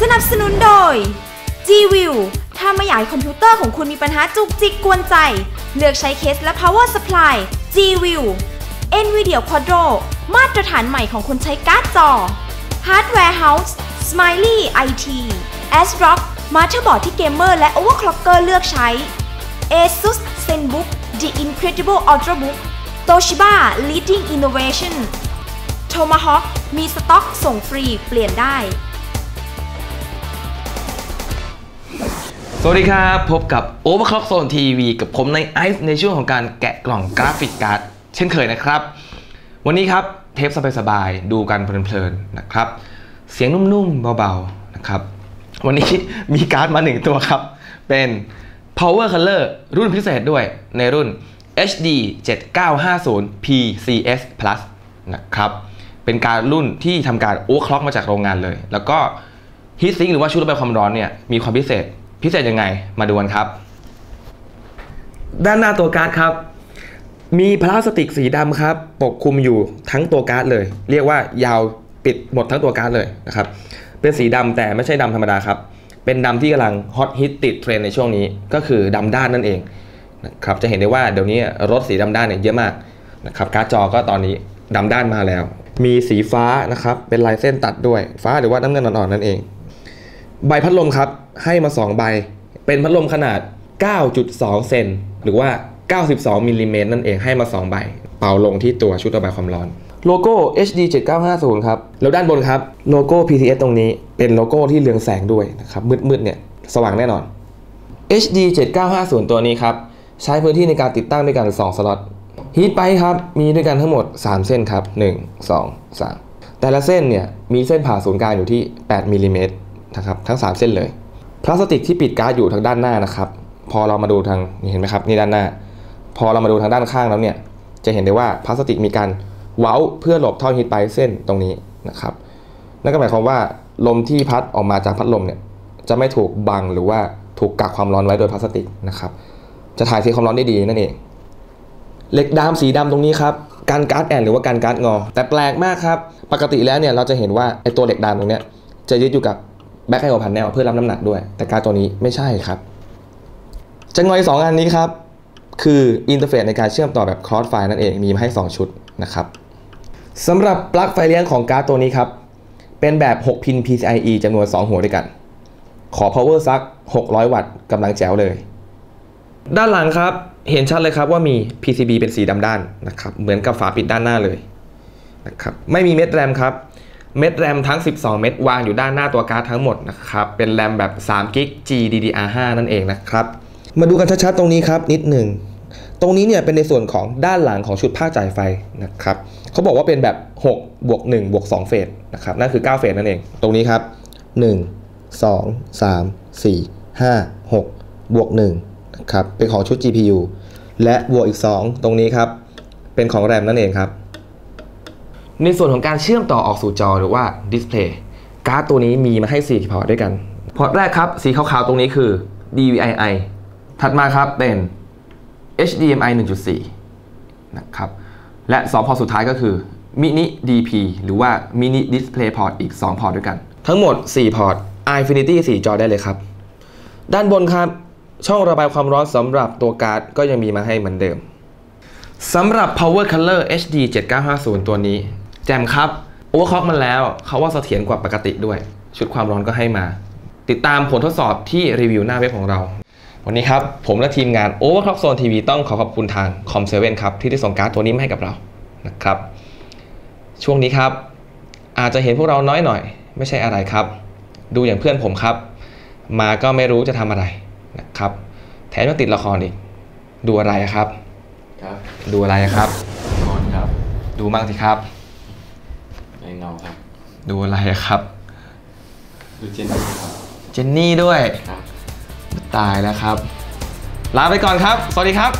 สนับสนุนโดย G-View ถ้าไม่อยากให้คอมพิวเตอร์ของคุณมีปัญหาจุกจิกกวนใจ เลือกใช้เคสและ power supply G-View NVIDIA Quadro มาตรฐานใหม่ของคนใช้การ์ดจอ Hardware House Smiley IT ASRock มาเตอร์บอร์ดที่เกมเมอร์และ overclocker เลือกใช้ ASUS ZenBook The Incredible Ultrabook Toshiba Leading Innovation Tomahawk มีสต็อกส่งฟรีเปลี่ยนได้ สวัสดีครับ พบกับ Overclock Zone TV กับผมในไอซ์ในช่วงของการแกะกล่องกราฟิกการ์ดเช่นเคยนะครับ วันนี้ครับเทปสบายๆดูกันเพลินๆนะครับ เสียงนุ่มๆเบาๆนะครับ วันนี้มีการ์ดมาหนึ่งตัวครับ เป็น Power Color รุ่นพิเศษด้วยในรุ่น HD 7950 PCS Plus นะครับ เป็นการรุ่นที่ทำการ overclock มาจากโรงงานเลย แล้วก็ฮีทซิงหรือว่าชุดระบายความร้อนเนี่ยมีความพิเศษ พิเศษยังไงมาดูกันครับ ด้านหน้าตัวการ์ดครับ มีพลาสติกสีดำครับปกคลุมอยู่ทั้งตัวการ์ดเลย เรียกว่ายาวปิดหมดทั้งตัวการ์ดเลยนะครับเป็นสีดำแต่ไม่ใช่ดำธรรมดาครับเป็นดำที่กำลังฮอตฮิตติดเทรนในช่วงนี้ก็คือดำด้านนั่นเองนะครับจะเห็นได้ว่าเดี๋ยวนี้รถสีดำด้านเนี่ยเยอะมากนะครับการ์ดจอก็ตอนนี้ดำด้านมาแล้ว มีสีฟ้านะครับเป็นลายเส้นตัดด้วยฟ้าหรือว่าน้ำเงินอ่อนๆนั่นเอง ใบพัดลมครับให้มา 2 ใบ เป็นพัดลมขนาด 9.2 เซนหรือว่า 92มิลลิเมตรนั่นเองให้มา 2 ใบ เป่าลงที่ตัวชุดระบายความร้อนโลโก้ HD 7950ครับแล้วด้านบนครับโลโก้ PCS ตรงนี้เป็นโลโก้ที่เรืองแสงด้วยนะครับมืดๆเนี่ยสว่างแน่นอน HD 7950ตัวนี้ครับใช้พื้นที่ในการติดตั้งด้วยกัน 2 สล็อต ฮีทไปครับมีด้วยกันทั้งหมด 3 เส้นครับ 1 2 3 แต่ละเส้นเนี่ยมีเส้นผ่าศูนย์กลางอยู่ที่ 8มิลลิเมตรนะครับทั้ง 3 เส้นเลยพลาสติกที่ปิดการ์ดอยู่ทางด้านหน้านะครับพอเรามาดูทางนี่เห็นไหมครับนี่ด้านหน้า พอเรามาดูทางด้านข้างแล้วเนี่ยจะเห็นได้ว่าพลาสติกมีการเว้าเพื่อหลบท่อฮีทไปเส้นตรงนี้นะครับนั่นก็หมายความว่าลมที่พัดออกมาจากพัดลมเนี่ยจะไม่ถูกบังหรือว่าถูกกักความร้อนไว้โดยพลาสติกนะครับจะถ่ายเทความร้อนได้ดีนั่นเอง เหล็กดามสีดำตรงนี้ครับการการ์ดแอนหรือว่าการการ์ดงอ แต่แปลกมากครับ ปกติแล้วเนี่ยเราจะเห็นว่าไอตัวเหล็กดามตรงเนี้ยจะยึดอยู่กับแบ็คไอโอพันแนลเพื่อรับน้ำหนักด้วย แต่การ์ดตัวนี้ไม่ใช่ครับจะงอยสองอันนี้ครับคืออินเทอร์เฟซในการเชื่อมต่อแบบคลอสไฟนั่นเองมีมาให้ 2 ชุดนะครับสำหรับปลั๊กไฟเลี้ยงของการ์ดตัวนี้ครับ เป็นแบบ6พิน PCIe จำนวน 2 หัวด้วยกัน ขอ power สัก 600 วัตต์กำลังแจ๋วเลย ด้านหลังครับ เห็นชัดเลยครับว่ามี PCB เป็นสีดำด้านนะครับ เหมือนกับฝาปิดด้านหน้าเลยนะครับ ไม่มีเม็ดแรมครับ เม็ดแรมทั้ง 12 เม็ดวางอยู่ด้านหน้าตัวการ์ดทั้งหมดนะครับ เป็นแรมแบบ3กิก GDDR5 นั่นเองนะครับ มาดูกันชัดๆตรงนี้ครับนิดหนึ่ง ตรงนี้เนี่ยเป็นในส่วนของด้านหลังของชุดภาคจ่ายไฟนะครับ เขาบอกว่าเป็นแบบ6บวก1บวก2เฟสนะครับ นั่นคือ 9 เฟสนั่นเอง ตรงนี้ครับ 1 2 3 4 5 6บวก1นะ ครับเป็นของชุด GPU และบวกอีก 2 ตรงนี้ครับเป็นของแรมนั่นเองครับ ในส่วนของการเชื่อมต่อออกสู่จอหรือว่าดิสเพลย์การ์ดตัวนี้มีมาให้ 4 พอร์ตด้วยกัน พอร์ตแรกครับ สีขาวๆ ตรงนี้คือ DVI-I ถัดมาครับเป็น HDMI 1.4 นะครับ และ 2 พอร์ตสุดท้ายก็คือ Mini DP หรือว่า Mini Display Port อีก 2 พอร์ตด้วยกัน ทั้งหมด 4 พอร์ต Infinity 4 จอได้เลยครับ ด้านบนครับ ช่องระบายความร้อนสำหรับตัวการ์ดก็ยังมีมาให้เหมือนเดิมสำหรับ Power Color HD 7950 ตัวนี้ แจมครับ Overclock มันแล้วเขาว่าเสถียรกว่าปกติด้วย ชุดความร้อนก็ให้มา ติดตามผลทดสอบที่รีวิวหน้าเว็บของเรา วันนี้ครับ ผมและทีมงาน Overclock Zone TV ต้องขอขอบคุณทาง Com7 ครับ ที่ได้ส่งการ์ดตัวนี้มาให้กับเรานะครับ ช่วงนี้ครับ อาจจะเห็นพวกเราน้อยหน่อย ไม่ใช่อะไรครับ ดูอย่างเพื่อนผมครับ มาก็ไม่รู้จะทำอะไร นะครับ แถมยังติดละครอีก ดูอะไรอะครับ ครับ ดูอะไรอะครับ นอนครับ ดูมั่งสิครับในเงาครับ ดูอะไรอะครับ ดูเจนนี่ครับ เจนนี่ด้วย ครับ ตายแล้วครับ ลาไปก่อนครับ สวัสดีครับ